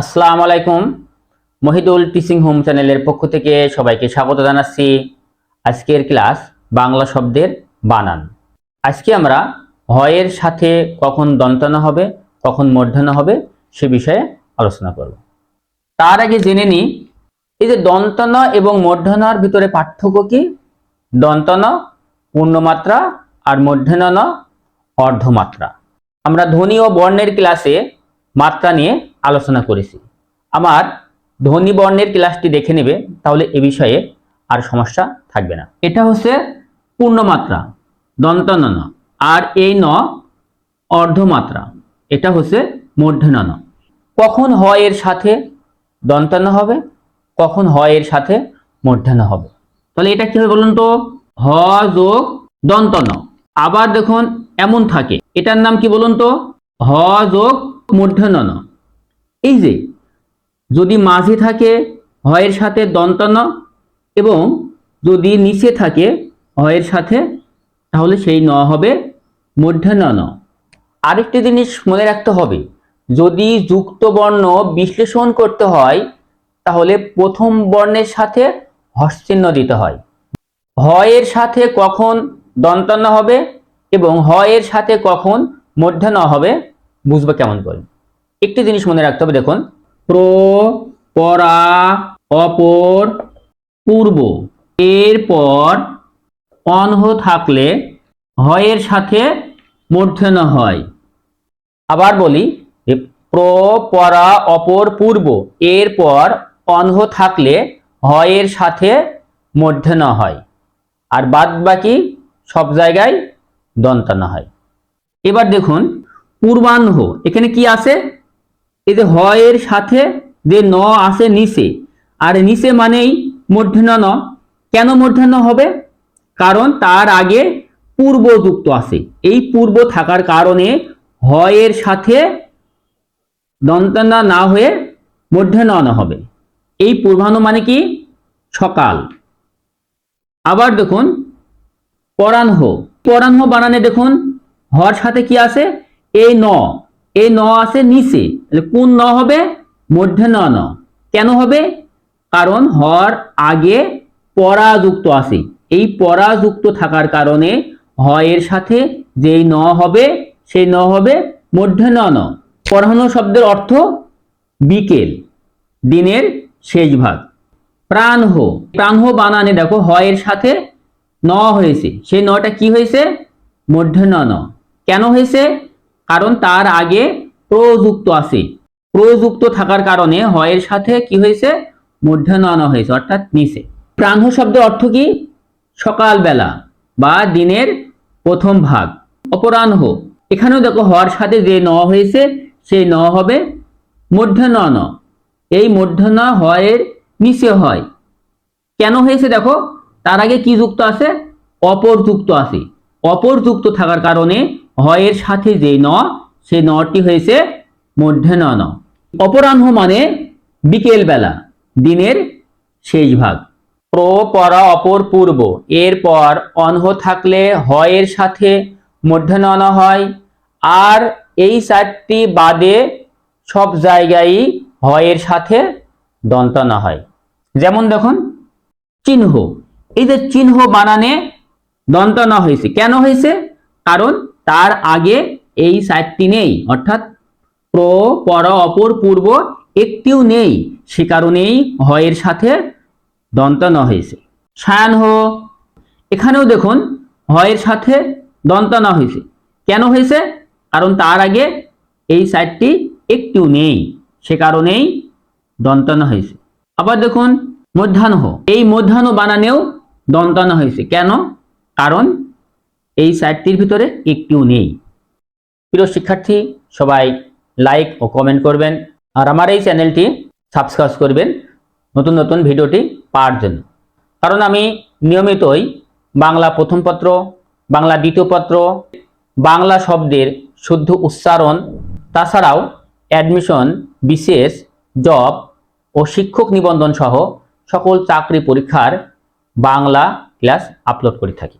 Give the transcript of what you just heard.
আসসালামু আলাইকুম। Mohidul teaching home চ্যানেলের পক্ষ থেকে সবাইকে স্বাগত জানাচ্ছি। আজকের ক্লাস বাংলা শব্দের বানান। আজকে আমরা হয়ের সাথে কখন দন্তনা হবে, কখন মূর্ধন্য হবে সে বিষয়ে আলোচনা করব। তার আগে জেনে নিই, এই যে দন্তন এবং মূর্ধনার ভিতরে পার্থক্য কি? দন্তন পূর্ণমাত্রা আর মূর্ধন্য অর্ধমাত্রা। আমরা ধ্বনি ও বর্ণের ক্লাসে মাত্রা নিয়ে আলোচনা করেছি। আমার ধ্বনি বর্ণের ক্লাসটি দেখে নেবে, তাহলে এ বিষয়ে আর সমস্যা থাকবে না। এটা হচ্ছে পূর্ণমাত্রা দন্তন ন আর এই ন অর্ধমাত্রা, এটা হচ্ছে মূর্ধন্য ন কখন হয় এর সাথে দন্তন হবে? কখন হয় এর সাথে মূর্ধন্য হবে? তাহলে এটা কি হবে বলুন তো? হ যোগ দন্তন আবার দেখুন, এমন থাকে। এটার নাম কি বলুন তো? হ যোগ মূর্ধন্য ন এই যে, যদি মাঝে থাকে হয়ের সাথে দন্তন এবং যদি নিচে থাকে হয়ের সাথে, তাহলে সেই ন হবে মূর্ধন্য ন আরেকটি জিনিস মনে রাখতে হবে, যদি যুক্ত বর্ণ বিশ্লেষণ করতে হয়, তাহলে প্রথম বর্ণের সাথে হস্চিহ্ন দিতে হয়। হয়ের সাথে কখন দন্তন্য হবে এবং হয়ের সাথে কখন মূর্ধন্য হবে, বুঝবে কেমন করে? একটি জিনিস মনে রাখতে হবে, দেখুন। প্র, পরা, অপর, পূর্ব। এরপর অনহ থাকলে হয়ের সাথে মূর্ধন্য হয়। আবার বলি প্র, পরা, অপর, পূর্ব, এরপর অনহ থাকলে হয়ের সাথে মূর্ধন্য হয়। আর বাদ বাকি সব জায়গায় দন্তান্ন হয়। এবার দেখুন, পূর্বাহ্ন, এখানে কি আছে? এই যে হয়ের সাথে যে ন আসে নিচে। আর নিচে মানেই মূর্ধন্য ন। কেন মূর্ধন্য হবে? কারণ তার আগে পূর্ব যুক্ত আছে। এই পূর্ব থাকার কারণে হয়ের সাথে দন্তনা না হয়ে মূর্ধন্য ন হবে। এই পূর্বাহ্ন মানে কি? সকাল। আবার দেখুন, পরাহ্ন। পরাহ্ন বানানে দেখুন, হর সাথে কি আছে? এই ন। এই ন আছে নিচে। তাহলে কোন ন হবে? মূর্ধন্য ন কেন হবে? কারণ হর আগে পরাযুক্ত আছে। এই পরাযুক্ত থাকার কারণে হয়ের সাথে যেই ন হবে, সেই ন হবে মূর্ধন্য ন পরাহ্ন শব্দের অর্থ বিকেল, দিনের শেষ ভাগ। প্রাণহ। প্রাণহ বানানে দেখো, হয়ের সাথে ন হয়েছে। সেই নটা কি হয়েছে? মূর্ধন্য ন। কেন হয়েছে? কারণ তার আগে প্রযুক্ত আছে। প্রযুক্ত থাকার কারণে হয়ের সাথে কি হয়েছে? মূর্ধন্য ন হয়েছে, অর্থাৎ নিচে প্রাণ শব্দের অর্থ কি? সকালবেলা বা দিনের প্রথম ভাগ। অপরাহ্ন। এখানেও দেখো হওয়ার সাথে যে ন হয়েছে সেই ন হবে মূর্ধন্য ন এই মূর্ধন্য হয়ের নিচে হয়। কেন হয়েছে দেখো? তার আগে কি যুক্ত আছে? অপর যুক্ত আছে। অপর যুক্ত থাকার কারণে হয়ের সাথে যে ন সেই নটি হয়েছে মূর্ধন্য ন অপরাহ্ন মানে বিকেল বেলা দিনের শেষ ভাগ। প্র, পর, অপর, পূর্ব। এরপর অনহ থাকলে হয়ের সাথে মূর্ধন্য ন হয়। আর এই চারটি বাদে সব জায়গায় হয়ের সাথে দন্তনা হয়। যেমন দেখুন, চিহ্ন। এই যে চিহ্ন বানানে দন্তনা হয়েছে। কেন হয়েছে? কারণ তার আগে এই সাইডটি নেই, অর্থাৎ প্র, পর, অপর, পূর্ব একটিও নেই। সে কারণেই হয়ের সাথে দন্ত ন হয়েছে। সায়ান হো, এখানেও দেখুন হয়ের সাথে দন্ত ন হয়েছে। কেন হয়েছে? কারণ তার আগে এই সাইডটি একটিও নেই। সে কারণেই দন্ত দন্তন হয়েছে। আবার দেখুন মধ্যাহ্ন এই মধ্যাহ্ন বানানেও দন্ত দন্তন হয়েছে। কেন? কারণ এই সাইটটির ভিতরে একটিও নেই। প্রিয় শিক্ষার্থী, সবাই লাইক ও কমেন্ট করবেন আর আমার এই চ্যানেলটি সাবস্ক্রাইব করবেন নতুন নতুন ভিডিওটি পাওয়ার জন্য। কারণ আমি নিয়মিতই বাংলা প্রথম পত্র, বাংলা দ্বিতীয় পত্র, বাংলা শব্দের শুদ্ধ উচ্চারণ, তাছাড়াও অ্যাডমিশন বিশেষ জব ও শিক্ষক নিবন্ধন সহ সকল চাকরি পরীক্ষার বাংলা ক্লাস আপলোড করে থাকি।